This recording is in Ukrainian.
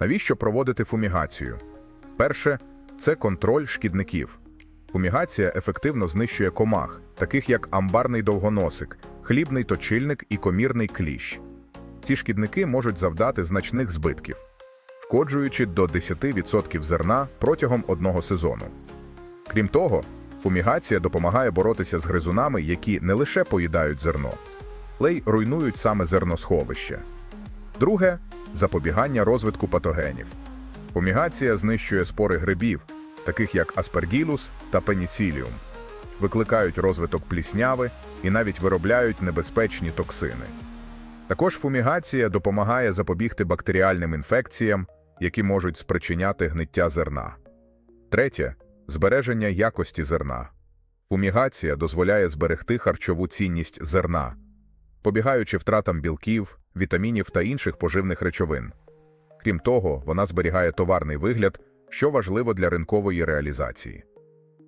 Навіщо проводити фумігацію? Перше це контроль шкідників. Фумігація ефективно знищує комах, таких як амбарний довгоносик, хлібний точильник і комірний кліщ. Ці шкідники можуть завдати значних збитків, шкоджуючи до 10% зерна протягом одного сезону. Крім того, фумігація допомагає боротися з гризунами, які не лише поїдають зерно, але й руйнують саме зерносховище. Друге запобігання розвитку патогенів. Фумігація знищує спори грибів, таких як аспергілус та пеніціліум, викликають розвиток плісняви і навіть виробляють небезпечні токсини. Також фумігація допомагає запобігти бактеріальним інфекціям, які можуть спричиняти гниття зерна. Третє збереження якості зерна. Фумігація дозволяє зберегти харчову цінність зерна, побігаючи втратам білків, вітамінів та інших поживних речовин. Крім того, вона зберігає товарний вигляд, що важливо для ринкової реалізації.